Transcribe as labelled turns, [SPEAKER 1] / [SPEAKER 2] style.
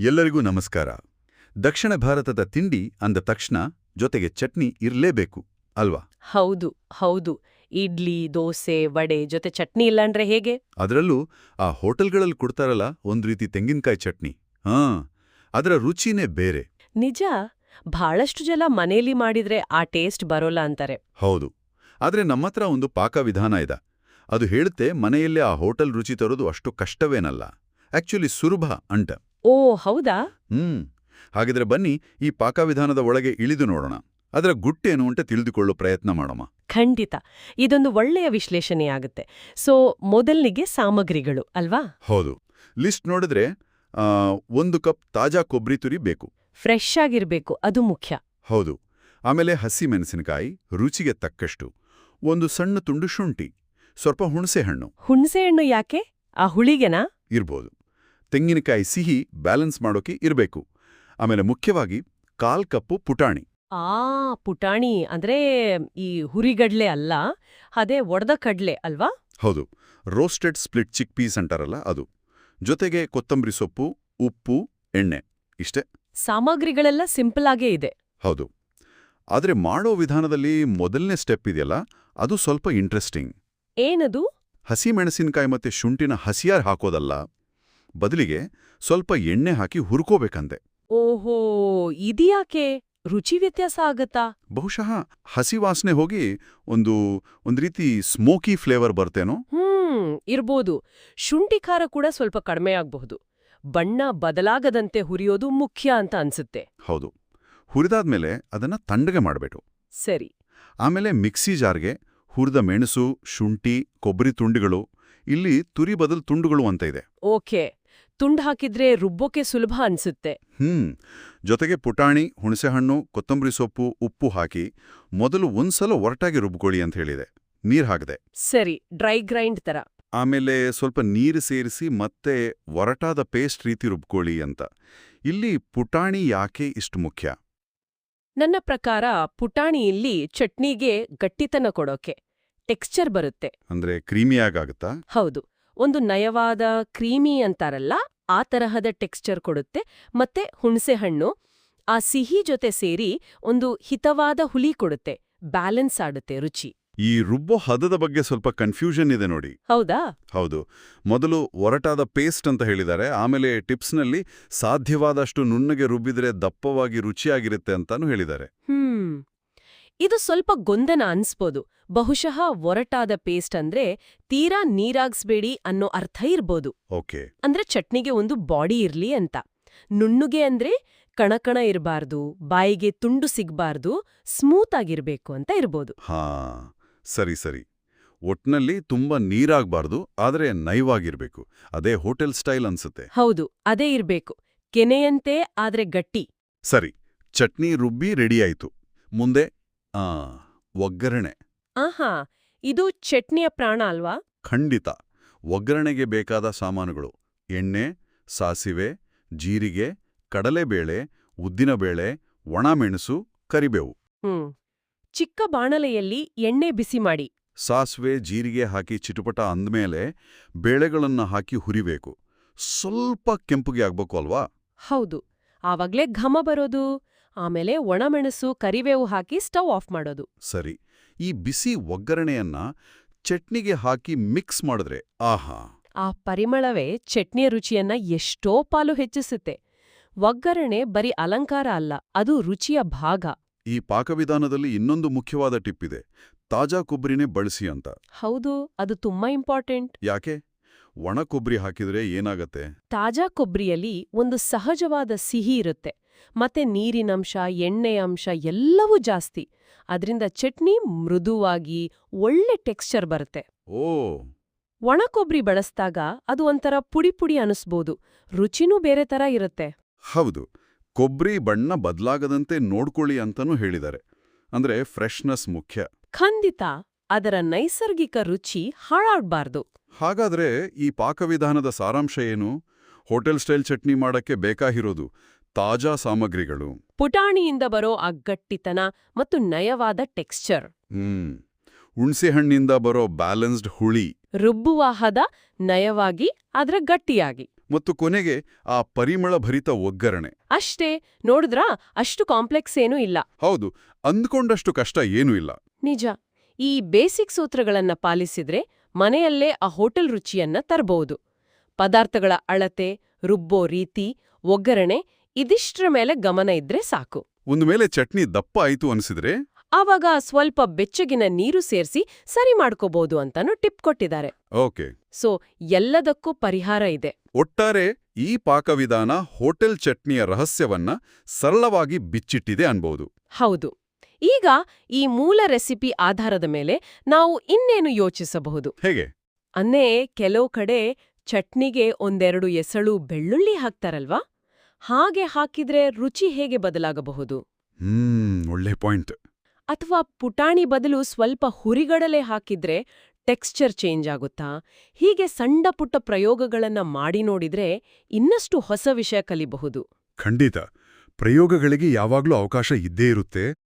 [SPEAKER 1] ಎಲ್ಲರಿಗೂ ನಮಸ್ಕಾರ. ದಕ್ಷಿಣ ಭಾರತದ ತಿಂಡಿ ಅಂದ ತಕ್ಷಣ ಜೊತೆಗೆ ಚಟ್ನಿ ಇರಲೇಬೇಕು ಅಲ್ವಾ?
[SPEAKER 2] ಹೌದು ಹೌದು. ಇಡ್ಲಿ ದೋಸೆ ವಡೆ ಜೊತೆ ಚಟ್ನಿ ಇಲ್ಲಾಂದ್ರೆ ಹೇಗೆ?
[SPEAKER 1] ಅದರಲ್ಲೂ ಆ ಹೋಟೆಲ್ಗಳಲ್ಲಿ ಕೊಡ್ತಾರಲ್ಲ ಒಂದ್ ರೀತಿ ತೆಂಗಿನಕಾಯಿ ಚಟ್ನಿ. ಹಾ ಅದರ ರುಚಿನೇ ಬೇರೆ.
[SPEAKER 2] ನಿಜ? ಬಹಳಷ್ಟು ಜನ ಮನೇಲಿ ಮಾಡಿದ್ರೆ ಆ ಟೇಸ್ಟ್ ಬರೋಲ್ಲ ಅಂತಾರೆ.
[SPEAKER 1] ಹೌದು. ಆದ್ರೆ ನಮ್ಮತ್ರ ಒಂದು ಪಾಕವಿಧಾನ ಇದೆ. ಅದು ಹೇಳುತ್ತೆ ಮನೆಯಲ್ಲೇ ಆ ಹೋಟೆಲ್ ರುಚಿ ತರೋದು ಅಷ್ಟು ಕಷ್ಟವೇನಲ್ಲ. ಆಕ್ಚುಲಿ ಸುಲಭ ಅಂಟ
[SPEAKER 2] ಓ ಹೌದಾ?
[SPEAKER 1] ಹ್ಮ್. ಹಾಗಿದ್ರೆ ಬನ್ನಿ ಈ ಪಾಕವಿಧಾನದ ಒಳಗೆ ಇಳಿದು ನೋಡೋಣ. ಅದರ ಗುಟ್ಟೇನು ಅಂತ ತಿಳಿದುಕೊಳ್ಳೋ ಪ್ರಯತ್ನ ಮಾಡೋಣ.
[SPEAKER 2] ಖಂಡಿತ. ಇದೊಂದು ಒಳ್ಳೆಯ ವಿಶ್ಲೇಷಣೆಯಾಗುತ್ತೆ ಸೊ ಮೊದಲಿಗೆ ಸಾಮಗ್ರಿಗಳು ಅಲ್ವಾ?
[SPEAKER 1] ಹೌದು. ಲಿಸ್ಟ್ ನೋಡಿದ್ರೆ ಒಂದು ಕಪ್ ತಾಜಾ ಕೊಬ್ಬರಿ ತುರಿ ಬೇಕು.
[SPEAKER 2] ಫ್ರೆಶ್ ಆಗಿರಬೇಕು ಅದು ಮುಖ್ಯ.
[SPEAKER 1] ಹೌದು. ಆಮೇಲೆ ಹಸಿ ಮೆಣಸಿನಕಾಯಿ ರುಚಿಗೆ ತಕ್ಕಷ್ಟು. ಒಂದು ಸಣ್ಣ ತುಂಡು ಶುಂಠಿ ಸ್ವಲ್ಪ ಹುಣಸೆ ಹಣ್ಣು.
[SPEAKER 2] ಹುಣಸೆಹಣ್ಣು ಯಾಕೆ? ಆ ಹುಳಿಗೆನಾ?
[SPEAKER 1] ಇರ್ಬೋದು. ತೆಂಗಿನಕಾಯಿ ಸಿಹಿ ಬ್ಯಾಲೆನ್ಸ್ ಮಾಡೋಕೆ ಇರಬೇಕು. ಆಮೇಲೆ ಮುಖ್ಯವಾಗಿ ಕಾಲ್ ಕಪ್ಪು ಪುಟಾಣಿ.
[SPEAKER 2] ಆ ಪುಟಾಣಿ ಅಂದ್ರೆ ಈ ಹುರಿಗಡ್ಲೆ ಅಲ್ಲ ಅದೇ ಒಡೆದ ಕಡ್ಲೆ ಅಲ್ವಾ?
[SPEAKER 1] ಹೌದು ರೋಸ್ಟೆಡ್ ಸ್ಪ್ಲಿಟ್ ಚಿಕ್ ಪೀಸ್ ಅಂಟಾರಲ್ಲ ಅದು. ಜೊತೆಗೆ ಕೊತ್ತಂಬರಿ ಸೊಪ್ಪು ಉಪ್ಪು ಎಣ್ಣೆ ಇಷ್ಟೇ.
[SPEAKER 2] ಸಾಮಗ್ರಿಗಳೆಲ್ಲ ಸಿಂಪಲ್ ಆಗೇ ಇದೆ.
[SPEAKER 1] ಹೌದು. ಆದರೆ ಮಾಡೋ ವಿಧಾನದಲ್ಲಿ ಮೊದಲನೇ ಸ್ಟೆಪ್ ಇದೆಯಲ್ಲ ಅದು ಸ್ವಲ್ಪ ಇಂಟ್ರೆಸ್ಟಿಂಗ್.
[SPEAKER 2] ಏನದು?
[SPEAKER 1] ಹಸಿ ಮೆಣಸಿನಕಾಯಿ ಮತ್ತೆ ಶುಂಠಿನ ಹಸಿಯಾರ್ ಹಾಕೋದಲ್ಲ. ಬದಲಿಗೆ ಸ್ವಲ್ಪ ಎಣ್ಣೆ ಹಾಕಿ ಹುರ್ಕೋಬೇಕಂದೆ
[SPEAKER 2] ಓಹೋ ಇದಿಯಾಕೆ? ರುಚಿ ವ್ಯತ್ಯಾಸ ಆಗತ್ತಾ?
[SPEAKER 1] ಬಹುಶಃ ಹಸಿ ವಾಸನೆ ಹೋಗಿ ಒಂದು ಒಂದ್ ರೀತಿ ಸ್ಮೋಕಿ ಫ್ಲೇವರ್ ಬರ್ತೇನೋ?
[SPEAKER 2] ಹ್ಮ್ ಇರ್ಬೋದು. ಶುಂಠಿ ಖಾರ ಕೂಡ ಸ್ವಲ್ಪ ಕಡಿಮೆ ಆಗಬಹುದು. ಬಣ್ಣ ಬದಲಾಗದಂತೆ ಹುರಿಯೋದು ಮುಖ್ಯ ಅಂತ ಅನ್ಸುತ್ತೆ.
[SPEAKER 1] ಹೌದು. ಹುರಿದಾದ್ಮೇಲೆ ಅದನ್ನ ತಣ್ಣಗೆ ಮಾಡಬೇಕು.
[SPEAKER 2] ಸರಿ.
[SPEAKER 1] ಆಮೇಲೆ ಮಿಕ್ಸಿ ಜಾರ್ಗೆ ಹುರಿದ ಮೆಣಸು ಶುಂಠಿ ಕೊಬ್ಬರಿ ತುಂಡುಗಳು ಇಲ್ಲಿ ತುರಿ ಬದಲು ತುಂಡುಗಳು ಅಂತ ಇದೆ.
[SPEAKER 2] ಓಕೆ. ತುಂಡ್ ಹಾಕಿದ್ರೆ ರುಬ್ಬೋಕೆ ಸುಲಭ ಅನ್ಸುತ್ತೆ.
[SPEAKER 1] ಹ್ಮ್. ಜೊತೆಗೆ ಪುಟಾಣಿ ಹುಣಸೆಹಣ್ಣು ಕೊತ್ತಂಬರಿ ಸೊಪ್ಪು ಉಪ್ಪು ಹಾಕಿ ಮೊದಲು ಒಂದ್ಸಲ ಒರಟಾಗಿ ರುಬ್ಕೊಳ್ಳಿ ಅಂತ ಹೇಳಿದೆ. ನೀರ್ ಹಾಕದೆ.
[SPEAKER 2] ಸರಿ ಡ್ರೈ ಗ್ರೈಂಡ್ ತರ.
[SPEAKER 1] ಆಮೇಲೆ ಸ್ವಲ್ಪ ನೀರು ಸೇರಿಸಿ ಮತ್ತೆ ಒರಟಾದ ಪೇಸ್ಟ್ ರೀತಿ ರುಬ್ಕೊಳ್ಳಿ ಅಂತ. ಇಲ್ಲಿ ಪುಟಾಣಿ ಯಾಕೆ ಇಷ್ಟು ಮುಖ್ಯ?
[SPEAKER 2] ನನ್ನ ಪ್ರಕಾರ ಪುಟಾಣಿಯಲ್ಲಿ ಚಟ್ನಿಗೆ ಗಟ್ಟಿತನ ಕೊಡೋಕೆ. ಟೆಕ್ಸ್ಚರ್ ಬರುತ್ತೆ.
[SPEAKER 1] ಅಂದ್ರೆ ಕ್ರೀಮಿಯಾಗುತ್ತಾ
[SPEAKER 2] ಹೌದು. ಒಂದು ನಯವಾದ ಕ್ರೀಮಿ ಅಂತಾರಲ್ಲ ಆ ತರಹದ ಟೆಕ್ಸ್ಚರ್ ಕೊಡುತ್ತೆ. ಮತ್ತೆ ಹುಣಸೆಹಣ್ಣು ಆ ಸಿಹಿ ಜೊತೆ ಸೇರಿ ಒಂದು ಹಿತವಾದ ಹುಳಿ ಕೊಡುತ್ತೆ ಬ್ಯಾಲೆನ್ಸ್ ಆಡುತ್ತೆ ರುಚಿ.
[SPEAKER 1] ಈ ರುಬ್ಬೋ ಹದದ ಬಗ್ಗೆ ಸ್ವಲ್ಪ ಕನ್ಫ್ಯೂಷನ್ ಇದೆ ನೋಡಿ.
[SPEAKER 2] ಹೌದಾ?
[SPEAKER 1] ಹೌದು. ಮೊದಲು ಒರಟಾದ ಪೇಸ್ಟ್ ಅಂತ ಹೇಳಿದ್ದಾರೆ ಆಮೇಲೆ ಟಿಪ್ಸ್ನಲ್ಲಿ ಸಾಧ್ಯವಾದಷ್ಟು ನುಣ್ಣಗೆ ರುಬ್ಬಿದ್ರೆ ದಪ್ಪವಾಗಿ ರುಚಿಯಾಗಿರುತ್ತೆ ಅಂತಾನೂ ಹೇಳಿದ್ದಾರೆ.
[SPEAKER 2] ಹ್ಮ್. ಇದು ಸ್ವಲ್ಪ ಗೊಂದನ ಅನ್ಸ್ಬೋದು. ಬಹುಶಃ ಒರಟಾದ ಪೇಸ್ಟ್ ಅಂದ್ರೆ ತೀರಾ ನೀರಾಗ್ಸ್ಬೇಡಿ ಅನ್ನೋ ಅರ್ಥ ಇರ್ಬೋದು.
[SPEAKER 1] ಓಕೆ.
[SPEAKER 2] ಅಂದ್ರೆ ಚಟ್ನಿಗೆ ಒಂದು ಬಾಡಿ ಇರ್ಲಿ ಅಂತ. ನುಣ್ಣುಗೆ ಅಂದ್ರೆ ಕಣಕಣ ಇರಬಾರ್ದು ಬಾಯಿಗೆ ತುಂಡು ಸಿಗ್ಬಾರ್ದು ಸ್ಮೂತ್ ಆಗಿರ್ಬೇಕು ಅಂತ ಇರ್ಬೋದು.
[SPEAKER 1] ಹಾ ಸರಿ ಸರಿ. ಒಟ್ನಲ್ಲಿ ತುಂಬಾ ನೀರಾಗ್ಬಾರ್ದು ಆದ್ರೆ ನೈವಾಗಿರ್ಬೇಕು. ಅದೇ ಹೋಟೆಲ್ ಸ್ಟೈಲ್ ಅನ್ಸುತ್ತೆ.
[SPEAKER 2] ಹೌದು ಅದೇ ಇರ್ಬೇಕು. ಕೆನೆಯಂತೆ ಆದ್ರೆ ಗಟ್ಟಿ.
[SPEAKER 1] ಸರಿ ಚಟ್ನಿ ರುಬ್ಬಿ ರೆಡಿಯಾಯ್ತು ಮುಂದೆ ಆ ಒಗ್ಗರಣೆ.
[SPEAKER 2] ಆಹಾ ಇದು ಚಟ್ನಿಯ ಪ್ರಾಣ ಅಲ್ವಾ?
[SPEAKER 1] ಖಂಡಿತ. ಒಗ್ಗರಣೆಗೆ ಬೇಕಾದ ಸಾಮಾನುಗಳು. ಎಣ್ಣೆ ಸಾಸಿವೆ ಜೀರಿಗೆ ಕಡಲೆಬೇಳೆ ಉದ್ದಿನಬೇಳೆ ಒಣಮೆಣಸು ಕರಿಬೇವು.
[SPEAKER 2] ಹ್ಮ್. ಚಿಕ್ಕ ಬಾಣಲೆಯಲ್ಲಿ ಎಣ್ಣೆ ಬಿಸಿ ಮಾಡಿ.
[SPEAKER 1] ಸಾಸಿವೆ ಜೀರಿಗೆ ಹಾಕಿ ಚಿಟುಪಟ ಅಂದಮೇಲೆ ಬೇಳೆಗಳನ್ನು ಹಾಕಿ ಹುರಿಬೇಕು. ಸ್ವಲ್ಪ ಕೆಂಪುಗೆ ಆಗ್ಬೇಕು ಅಲ್ವಾ?
[SPEAKER 2] ಹೌದು. ಆವಾಗ್ಲೇ ಘಮ ಬರೋದು. ಆಮೇಲೆ ಒಣಮೆಣಸು ಕರಿಬೇವು ಹಾಕಿ ಸ್ಟವ್ ಆಫ್ ಮಾಡೋದು.
[SPEAKER 1] ಸರಿ. ಈ ಬಿಸಿ ಒಗ್ಗರಣೆಯನ್ನ ಚಟ್ನಿಗೆ ಹಾಕಿ ಮಿಕ್ಸ್ ಮಾಡಿದ್ರೆ ಆಹಾ.
[SPEAKER 2] ಆ ಪರಿಮಳವೇ ಚಟ್ನಿಯ ರುಚಿಯನ್ನ ಎಷ್ಟೋ ಪಾಲು ಹೆಚ್ಚಿಸುತ್ತೆ. ಒಗ್ಗರಣೆ ಬರೀ ಅಲಂಕಾರ ಅಲ್ಲ ಅದು ರುಚಿಯ ಭಾಗ.
[SPEAKER 1] ಈ ಪಾಕವಿಧಾನದಲ್ಲಿ ಇನ್ನೊಂದು ಮುಖ್ಯವಾದ ಟಿಪ್ ಇದೆ ತಾಜಾ ಕೊಬ್ಬರಿನೇ ಬಳಸಿ ಅಂತ.
[SPEAKER 2] ಹೌದು ಅದು ತುಂಬಾ ಇಂಪಾರ್ಟೆಂಟ್.
[SPEAKER 1] ಯಾಕೆ? ಒಣ ಕೊಬ್ಬರಿ ಹಾಕಿದ್ರೆ ಏನಾಗತ್ತೆ?
[SPEAKER 2] ತಾಜಾ ಕೊಬ್ಬರಿಯಲ್ಲಿ ಒಂದು ಸಹಜವಾದ ಸಿಹಿ ಇರುತ್ತೆ. ಮತ್ತೆ ನೀರಿನಂಶ ಎಣ್ಣೆ ಅಂಶ ಎಲ್ಲವೂ ಜಾಸ್ತಿ. ಅದರಿಂದ ಚಟ್ನಿ ಮೃದುವಾಗಿ ಒಳ್ಳೆ ಟೆಕ್ಸ್ಚರ್ ಬರುತ್ತೆ.
[SPEAKER 1] ಓ.
[SPEAKER 2] ಒಣ ಕೊಬ್ಬರಿ ಬಳಸ್ದಾಗ ಅದು ಒಂಥರ ಪುಡಿ ಪುಡಿ ಅನಿಸ್ಬೋದು. ರುಚಿನೂ ಬೇರೆ ತರ ಇರುತ್ತೆ.
[SPEAKER 1] ಹೌದು. ಕೊಬ್ಬರಿ ಬಣ್ಣ ಬದಲಾಗದಂತೆ ನೋಡ್ಕೊಳ್ಳಿ ಅಂತನೂ ಹೇಳಿದ್ದಾರೆ. ಅಂದ್ರೆ ಫ್ರೆಶ್ನೆಸ್ ಮುಖ್ಯ.
[SPEAKER 2] ಖಂಡಿತ. ಅದರ ನೈಸರ್ಗಿಕ ರುಚಿ ಹಾಳಾಡ್ಬಾರ್ದು
[SPEAKER 1] ಹಾಗಾದ್ರೆ ಈ ಪಾಕವಿಧಾನದ ಸಾರಾಂಶ ಏನು? ಹೋಟೆಲ್ ಸ್ಟೈಲ್ ಚಟ್ನಿ ಮಾಡಕ್ಕೆ ಬೇಕಾಗಿರೋದು. ತಾಜಾ ಸಾಮಗ್ರಿಗಳು.
[SPEAKER 2] ಪುಟಾಣಿಯಿಂದ ಬರೋ ಅಗ್ಗಟ್ಟಿತನ ಗಟ್ಟಿತನ ಮತ್ತು ನಯವಾದ ಟೆಕ್ಸ್ಚರ್.
[SPEAKER 1] ಹ್ಮ್. ಹುಣಸೆಹಣ್ಣಿಂದ ಬರೋ ಬ್ಯಾಲೆನ್ಸ್ಡ್ ಹುಳಿ.
[SPEAKER 2] ರುಬ್ಬುವ ಹದ ನಯವಾಗಿ ಅದರ ಗಟ್ಟಿಯಾಗಿ.
[SPEAKER 1] ಮತ್ತು ಕೊನೆಗೆ ಆ ಪರಿಮಳಭರಿತ ಒಗ್ಗರಣೆ.
[SPEAKER 2] ಅಷ್ಟೇ ನೋಡಿದ್ರಾ ಅಷ್ಟು ಕಾಂಪ್ಲೆಕ್ಸ್ ಏನೂ ಇಲ್ಲ.
[SPEAKER 1] ಹೌದು ಅಂದ್ಕೊಂಡಷ್ಟು ಕಷ್ಟ ಏನೂ ಇಲ್ಲ.
[SPEAKER 2] ನಿಜ ಈ ಬೇಸಿಕ್ ಸೂತ್ರಗಳನ್ನ ಪಾಲಿಸಿದ್ರೆ ಮನೆಯಲ್ಲೇ ಆ ಹೋಟೆಲ್ ರುಚಿಯನ್ನ ತರಬಹುದು ಪದಾರ್ಥಗಳ ಅಳತೆ ರುಬ್ಬೋ ರೀತಿ ಒಗ್ಗರಣೆ ಇದಿಷ್ಟ್ರ ಮೇಲೆ ಗಮನ ಇದ್ರೆ ಸಾಕು.
[SPEAKER 1] ಒಂದು ಮೇಲೆ ಚಟ್ನಿ ದಪ್ಪ ಆಯಿತು ಅನಿಸಿದ್ರೆ?
[SPEAKER 2] ಆವಾಗ ಸ್ವಲ್ಪ ಬೆಚ್ಚಗಿನ ನೀರು ಸೇರಿಸಿ ಸರಿ ಮಾಡ್ಕೋಬಹುದು ಅಂತಾನು ಟಿಪ್ ಕೊಟ್ಟಿದ್ದಾರೆ.
[SPEAKER 1] ಓಕೆ.
[SPEAKER 2] ಸೊ ಎಲ್ಲದಕ್ಕೂ ಪರಿಹಾರ ಇದೆ.
[SPEAKER 1] ಒಟ್ಟಾರೆ ಈ ಪಾಕವಿಧಾನ ಹೋಟೆಲ್ ಚಟ್ನಿಯ ರಹಸ್ಯವನ್ನ ಸರಳವಾಗಿ ಬಿಚ್ಚಿಟ್ಟಿದೆ ಅನ್ಬಹುದು
[SPEAKER 2] ಹೌದು. ಈಗ ಈ ಮೂಲ ರೆಸಿಪಿ ಆಧಾರದ ಮೇಲೆ ನಾವು ಇನ್ನೇನು ಯೋಚಿಸಬಹುದು?
[SPEAKER 1] ಹೇಗೆ?
[SPEAKER 2] ಅನ್ನೇ ಕೆಲವು ಕಡೆ ಚಟ್ನಿಗೆ ಒಂದೆರಡು ಎಸಳು ಬೆಳ್ಳುಳ್ಳಿ ಹಾಕ್ತಾರಲ್ವಾ? ಹಾಗೆ ಹಾಕಿದ್ರೆ ರುಚಿ ಹೇಗೆ ಬದಲಾಗಬಹುದು?
[SPEAKER 1] ಒಳ್ಳೆ ಪಾಯಿಂಟ್
[SPEAKER 2] ಅಥವಾ ಪುಟಾಣಿ ಬದಲು ಸ್ವಲ್ಪ ಹುರಿಗಡಲೆ ಹಾಕಿದ್ರೆ ಟೆಕ್ಸ್ಚರ್ ಚೇಂಜ್ ಆಗುತ್ತಾ? ಹೀಗೆ ಸಣ್ಣ ಪುಟ್ಟ ಪ್ರಯೋಗಗಳನ್ನ ಮಾಡಿ ನೋಡಿದ್ರೆ ಇನ್ನಷ್ಟು ಹೊಸ ವಿಷಯ ಕಲಿಬಹುದು.
[SPEAKER 1] ಖಂಡಿತ. ಪ್ರಯೋಗಗಳಿಗೆ ಯಾವಾಗ್ಲೂ ಅವಕಾಶ ಇದ್ದೇ ಇರುತ್ತೆ.